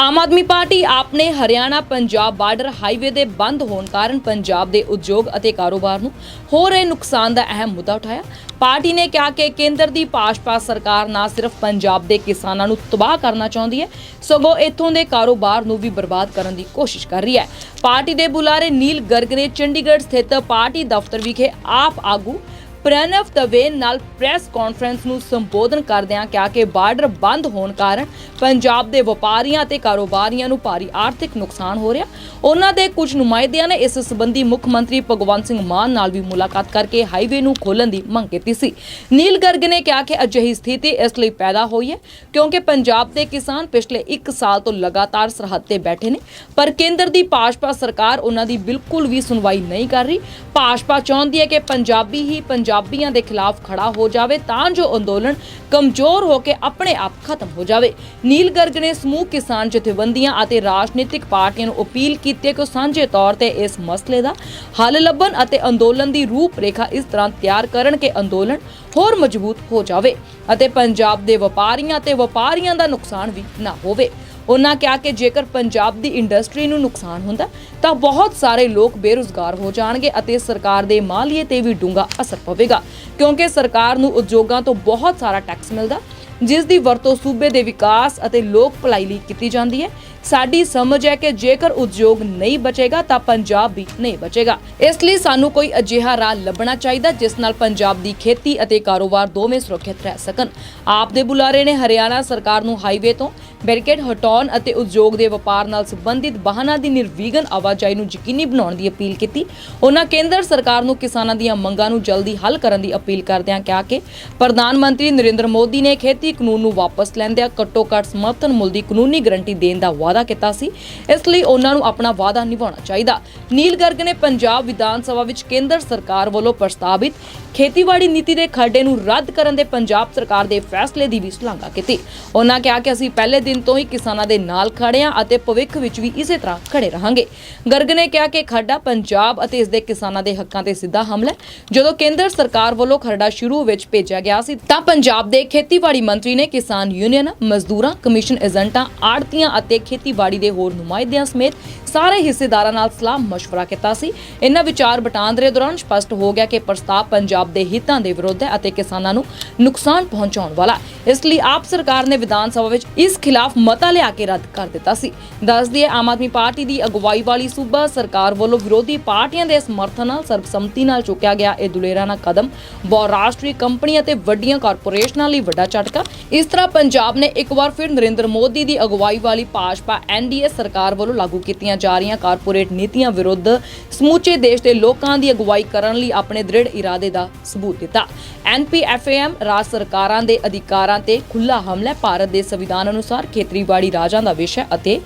Aam Aadmi party ਆਪ ਨੇ Haryana Punjab border highway ਦੇ ਬੰਦ ਹੋਣ ਕਾਰਨ ਪੰਜਾਬ ਦੇ ਉਦਯੋਗ ਅਤੇ ਕਾਰੋਬਾਰ ਨੂੰ ਹੋ ਰਹੇ ਨੁਕਸਾਨ ਦਾ ਅਹਿਮ ਮੁੱਦਾ ਉਠਾਇਆ। ਪਾਰਟੀ ਨੇ ਕਿਹਾ ਕਿ ਕੇਂਦਰ ਦੀ ਭਾਜਪਾ ਸਰਕਾਰ ਨਾ ਸਿਰਫ ਪੰਜਾਬ ਦੇ ਕਿਸਾਨਾਂ ਨੂੰ ਤਬਾਹ ਕਰਨਾ ਚਾਹੁੰਦੀ ਹੈ, ਸਗੋਂ ਇੱਥੋਂ ਦੇ ਕਾਰੋਬਾਰ ਨੂੰ ਵੀ ਬਰਬਾਦ ਕਰਨ ਦੀ ਕੋਸ਼ਿਸ਼ ਕਰ ਰਹੀ ਹੈ। ਪਾਰਟੀ ਦੇ ਬੁਲਾਰੇ ਨੀਲ ਗਰਗ ਨੇ ਚੰਡੀਗੜ੍ਹ ਸਥਿਤ ਪਾਰਟੀ ਦਫ਼ਤਰ ਵਿਖੇ ਆਪ ਆਗੂ ਪ੍ਰਣਵ ਦਵੇ ਨਾਲ ਪ੍ਰੈਸ ਕਾਨਫਰੰਸ ਨੂੰ ਸੰਬੋਧਨ ਕਰਦਿਆਂ ਕਿਹਾ ਕਿ ਬਾਰਡਰ ਬੰਦ ਹੋਣ ਕਾਰਨ ਪੰਜਾਬ ਦੇ ਵਪਾਰੀਆਂ ਅਤੇ ਕਾਰੋਬਾਰੀਆਂ ਨੂੰ ਭਾਰੀ ਆਰਥਿਕ ਨੁਕਸਾਨ ਹੋ ਰਿਹਾ। ਉਹਨਾਂ ਦੇ ਕੁਝ ਨੁਮਾਇੰਦਿਆਂ ਨੇ ਇਸ ਸੰਬੰਧੀ ਮੁੱਖ ਮੰਤਰੀ ਭਗਵੰਤ ਸਿੰਘ ਮਾਨ ਨਾਲ ਵੀ ਮੁਲਾਕਾਤ ਕਰਕੇ ਹਾਈਵੇ ਨੂੰ ਖੋਲਣ ਦੀ ਮੰਗ ਕੀਤੀ ਸੀ। ਨੀਲ ਗਰਗ ਨੇ ਕਿਹਾ ਕਿ ਅਜਿਹੀ ਸਥਿਤੀ ਇਸ ਲਈ ਪੈਦਾ ਹੋਈ ਹੈ ਕਿਉਂਕਿ ਪੰਜਾਬ ਦੇ ਕਿਸਾਨ ਪਿਛਲੇ 1 ਸਾਲ ਤੋਂ ਲਗਾਤਾਰ ਸਰਹੱਦ ਤੇ ਬੈਠੇ ਨੇ, ਪਰ ਕੇਂਦਰ ਦੀ ਭਾਜਪਾ ਸਰਕਾਰ ਉਹਨਾਂ ਦੀ ਬਿਲਕੁਲ ਵੀ ਸੁਣਵਾਈ ਨਹੀਂ ਕਰ ਰਹੀ। ਭਾਜਪਾ ਚਾਹੁੰਦੀ ਹੈ ਕਿ ਪੰਜਾਬੀ ਹੀ ਪੰਜਾਬੀਆਂ ਦੇ ਖਿਲਾਫ ਖੜਾ ਹੋ ਜਾਵੇ ਤਾਂ ਜੋ ਅੰਦੋਲਨ ਕਮਜ਼ੋਰ ਹੋ ਕੇ ਆਪਣੇ ਆਪ ਖਤਮ ਹੋ ਜਾਵੇ। ਨੀਲ ਗਰਗ ਨੇ ਸਮੂਹ ਕਿਸਾਨ ਜਥੇਬੰਦੀਆਂ ਅਤੇ ਰਾਜਨੀਤਿਕ ਪਾਰਟੀਆਂ ਨੂੰ ਅਪੀਲ ਕੀਤੀ ਕਿ ਉਹ ਸਾਂਝੇ ਤੌਰ ਤੇ ਇਸ ਮਸਲੇ ਦਾ ਹੱਲ ਲੱਭਣ ਅਤੇ ਅੰਦੋਲਨ ਦੀ ਰੂਪਰੇਖਾ ਇਸ ਤਰ੍ਹਾਂ ਤਿਆਰ ਕਰਨ ਕਿ ਅੰਦੋਲਨ ਹੋਰ ਮਜ਼ਬੂਤ ਹੋ ਜਾਵੇ ਅਤੇ ਪੰਜਾਬ ਦੇ ਵਪਾਰੀਆਂ ਤੇ ਵਪਾਰੀਆਂ ਦਾ ਨੁਕਸਾਨ ਵੀ ਨਾ ਹੋਵੇ। ਉਹਨਾਂ ਕਿਹਾ ਕਿ ਜੇਕਰ ਪੰਜਾਬ ਦੀ ਇੰਡਸਟਰੀ ਨੂੰ ਨੁਕਸਾਨ ਹੁੰਦਾ, ਤਾਂ ਬਹੁਤ ਸਾਰੇ ਲੋਕ ਬੇਰੁਜ਼ਗਾਰ ਹੋ ਜਾਣਗੇ ਅਤੇ ਸਰਕਾਰ ਦੇ ਮਾਲੀਏ ਤੇ ਵੀ ਡੂੰਘਾ ਅਸਰ ਪਵੇਗਾ, ਕਿਉਂਕਿ ਸਰਕਾਰ ਨੂੰ ਉਦਯੋਗਾਂ ਤੋਂ ਬਹੁਤ ਸਾਰਾ ਟੈਕਸ ਮਿਲਦਾ, ਜਿਸ ਦੀ ਵਰਤੋਂ ਸੂਬੇ ਦੇ ਵਿਕਾਸ ਅਤੇ ਲੋਕ ਭਲਾਈ ਲਈ ਕੀਤੀ ਜਾਂਦੀ ਹੈ। ਸਾਡੀ ਸਮਝ ਹੈ ਕਿ ਜੇਕਰ ਉਦਯੋਗ ਨਹੀਂ ਬਚੇਗਾ ਤਾਂ ਪੰਜਾਬ ਵੀ ਨਹੀਂ ਬਚੇਗਾ। ਇਸ ਲਈ ਸਾਨੂੰ ਕੋਈ ਅਜਿਹਾ ਰਾਹ ਲੱਭਣਾ ਚਾਹੀਦਾ ਜਿਸ ਨਾਲ ਪੰਜਾਬ ਦੀ ਖੇਤੀ ਅਤੇ ਕਾਰੋਬਾਰ ਦੋਵੇਂ ਸੁਰੱਖਿਅਤ ਰਹਿ ਸਕਣ। ਆਪ ਦੇ ਬੁਲਾਰੇ ਨੇ ਹਰਿਆਣਾ ਸਰਕਾਰ ਨੂੰ ਹਾਈਵੇ ਤੋਂ ਬੈਰੀਕੇਡ ਹਟਾਉਣ ਅਤੇ ਉਦਯੋਗ ਦੇ ਵਪਾਰ ਨਾਲ ਸੰਬੰਧਿਤ ਵਾਹਨਾਂ ਦੀ ਨਿਰਵਿਘਨ ਆਵਾਜਾਈ ਨੂੰ ਯਕੀਨੀ ਬਣਾਉਣ ਦੀ ਅਪੀਲ ਕੀਤੀ। ਉਹਨਾਂ ਕੇਂਦਰ ਸਰਕਾਰ ਨੂੰ ਕਿਸਾਨਾਂ ਦੀਆਂ ਮੰਗਾਂ ਨੂੰ ਜਲਦੀ ਹੱਲ ਕਰਨ ਦੀ ਅਪੀਲ ਕਰਦਿਆਂ ਕਿਹਾ ਕਿ ਪ੍ਰਧਾਨ ਮੰਤਰੀ ਨਰਿੰਦਰ ਮੋਦੀ ਨੇ ਖੇਤੀ ਕਾਨੂੰਨ ਨੂੰ ਵਾਪਸ ਲੈਂਦਿਆਂ ਘੱਟੋ ਘੱਟ ਸਮਰਥਨ ਮੁੱਲ ਦੀ ਕਾਨੂੰਨੀ ਗਰੰਟੀ ਦੇਣ ਦਾ ਵਾਅਦਾ ਕੀਤਾ ਸੀ। ਇਸ ਲਈ ਉਹਨਾਂ ਨੂੰ ਆਪਣਾ ਵਾਅਦਾ ਨਿਭਾਉਣਾ ਚਾਹੀਦਾ। ਨੀਲ ਗਰਗ ਨੇ ਪੰਜਾਬ ਵਿਧਾਨ ਸਭਾ ਵਿੱਚ ਕੇਂਦਰ ਸਰਕਾਰ ਵੱਲੋਂ ਪ੍ਰਸਤਾਵਿਤ ਖੇਤੀਬਾੜੀ ਨੀਤੀ ਦੇ ਖਰੜੇ ਨੂੰ ਰੱਦ ਕਰਨ ਦੇ ਪੰਜਾਬ ਸਰਕਾਰ ਦੇ ਫੈਸਲੇ ਦੀ ਵੀ ਸ਼ਲਾਘਾ ਕੀਤੀ। ਉਹਨਾਂ ਕਿਹਾ ਕਿ ਅਸੀਂ ਪਹਿਲੇ ਦਿਨ ਤੋਂ ਹੀ ਕਿਸਾਨਾਂ ਦੇ ਨਾਲ ਖੜੇ ਹਾਂ ਅਤੇ ਭਵਿੱਖ ਵਿੱਚ ਵੀ ਇਸੇ ਤਰ੍ਹਾਂ ਖੜੇ ਰਹਾਂਗੇ। ਗਰਗ ਨੇ ਕਿਹਾ ਕਿ ਖਰੜਾ ਪੰਜਾਬ ਅਤੇ ਇਸ ਦੇ ਕਿਸਾਨਾਂ ਦੇ ਹੱਕਾਂ ਤੇ ਸਿੱਧਾ ਹਮਲਾ ਹੈ। ਜਦੋਂ ਕੇਂਦਰ ਸਰਕਾਰ ਵੱਲੋਂ ਖਰੜਾ ਸ਼ੁਰੂ ਵਿੱਚ ਭੇਜਿਆ ਗਿਆ ਸੀ, ਤਾਂ ਪੰਜਾਬ ਦੇ ਖੇਤੀਬਾੜੀ ਮੰਤਰੀ ਨੇ ਕਿਸਾਨ ਯੂਨੀਅਨ, ਮਜ਼ਦੂਰਾਂ, ਕਮਿਸ਼ਨ ਏਜੰਟਾਂ ਆੜਤੀਆਂ ਅਤੇ ਖੇਤੀਬਾੜੀ ਦੇ ਹੋਰ ਨੁਮਾਇੰਦਿਆਂ ਸਮੇਤ ਸਾਰੇ ਹਿੱਸੇਦਾਰਾਂ ਨਾਲ ਸਲਾਹ مشਵਰਾ ਕੀਤਾ ਸੀ। ਇਹਨਾਂ ਵਿਚਾਰ ਵਟਾਂਦਰੇ ਦੌਰਾਨ ਸਪਸ਼ਟ ਹੋ ਗਿਆ ਕਿ ਪ੍ਰਸਤਾਵ ਪੰਜਾਬ ਦੇ ਹਿੱਤਾਂ ਦੇ ਵਿਰੁੱਧ ਹੈ ਅਤੇ ਕਿਸਾਨਾਂ ਨੂੰ ਨੁਕਸਾਨ ਪਹੁੰਚਾਉਣ ਵਾਲਾ ਇਸ ਲਈ ਆਪ ਸਰਕਾਰ ਨੇ ਵਿਧਾਨ ਸਭਾ ਵਿੱਚ ਇਸ ਖਿਲਾਫ ਮਤਾ ਲਿਆ ਕੇ ਰੱਦ ਕਰ ਦਿੱਤਾ ਸੀ। ਦੱਸ ਦਈਏ, ਆਮ ਆਦਮੀ ਪਾਰਟੀ ਦੀ ਅਗਵਾਈ ਵਾਲੀ ਸੂਬਾ ਸਰਕਾਰ ਵੱਲੋਂ ਵਿਰੋਧੀ ਪਾਰਟੀਆਂ ਦੇ ਸਮਰਥਨ ਨਾਲ ਸਰਬਸੰਮਤੀ ਨਾਲ ਚੁੱਕਿਆ ਗਿਆ ਇਹ ਦੁਲੇਰਾਨਾ ਕਦਮ। ਬਹੁ ਰਾਸ਼ਟਰੀ ਕੰਪਨੀਆਂ ਤੇ ਵੱਡੀਆਂ ਕਾਰਪੋਰੇਸ਼ਨਾਂ ਲਈ ਵੱਡਾ ਝਟਕਾ। ਇਸ ਤਰ੍ਹਾਂ ਪੰਜਾਬ ਨੇ ਇੱਕ ਵਾਰ ਫਿਰ ਨਰਿੰਦਰ ਮੋਦੀ ਦੀ ਅਗਵਾਈ ਵਾਲੀ ਭਾਜਪਾ ਐਨਡੀਏ ਸਰਕਾਰ ਵੱਲੋਂ ਲਾਗੂ ਕੀਤੀਆਂ ਜਾ ਰਹੀਆਂ ਕਾਰਪੋਰੇਟ ਨੀਤੀਆਂ ਵਿਰੁੱਧ ਸਮੁੱਚੇ ਦੇਸ਼ ਦੇ ਲੋਕਾਂ ਦੀ ਅਗਵਾਈ ਕਰਨ ਲਈ ਆਪਣੇ ਦ੍ਰਿੜ ਇਰਾਦੇ ਦਾ ਸਬੂਤ ਦਿੱਤਾ। ਐਨਪੀਐਫਏਐਮ ਰਾਜ ਸਰਕਾਰਾਂ ਦੇ ਅਧਿਕਾਰਾਂ ਤੇ ਖੁੱਲਾ ਹਮਲਾ, ਭਾਰਤ ਦੇ ਸੰਵਿਧਾਨ ਅਨੁਸਾਰ ਖੇਤੀਬਾੜੀ ਰਾਜਾਂ ਦਾ ਵਿਸ਼ਾ ਅਤੇ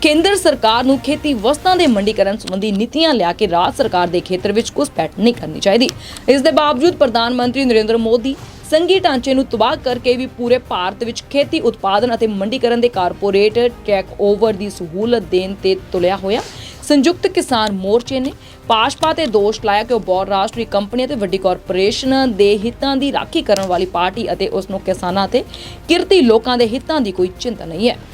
ਕੇਂਦਰ ਸਰਕਾਰ ਨੂੰ ਖੇਤੀ ਵਸਤਾਂ ਦੇ ਮੰਡੀਕਰਨ ਸੰਬੰਧੀ ਨੀਤੀਆਂ ਲਿਆ ਕੇ ਰਾਜ ਸਰਕਾਰ ਦੇ ਖੇਤਰ ਵਿੱਚ ਘੁਸਪੈਠ ਨਹੀਂ ਕਰਨੀ ਚਾਹੀਦੀ। ਇਸ ਦੇ ਬਾਵਜੂਦ ਪ੍ਰਧਾਨ ਮੰਤਰੀ ਨਰਿੰਦਰ ਮੋਦੀ ਸੰਘੀ ਢਾਂਚੇ ਨੂੰ ਤਬਾਹ ਕਰਕੇ ਵੀ ਪੂਰੇ ਭਾਰਤ ਵਿੱਚ ਖੇਤੀ ਉਤਪਾਦਨ ਅਤੇ ਮੰਡੀਕਰਨ ਦੇ ਕਾਰਪੋਰੇਟ ਟੈਕ ਓਵਰ ਦੀ ਸਹੂਲਤ ਦੇਣ ਤੇ ਤੁਲਿਆ ਹੋਇਆ। ਸੰਯੁਕਤ ਕਿਸਾਨ ਮੋਰਚੇ ਨੇ ਭਾਜਪਾ ਤੇ ਦੋਸ਼ ਲਾਇਆ ਕਿ ਉਹ ਬਹੁ ਰਾਸ਼ਟਰੀ ਕੰਪਨੀ ਅਤੇ ਵੱਡੀ ਕਾਰਪੋਰੇਸ਼ਨ ਦੇ ਹਿੱਤਾਂ ਦੀ ਰਾਖੀ ਕਰਨ ਵਾਲੀ ਪਾਰਟੀ ਅਤੇ ਉਸ ਨੂੰ ਕਿਸਾਨਾਂ ਤੇ ਕਿਰਤੀ ਲੋਕਾਂ ਦੇ ਹਿੱਤਾਂ ਦੀ ਕੋਈ ਚਿੰਤਾ ਨਹੀਂ ਹੈ।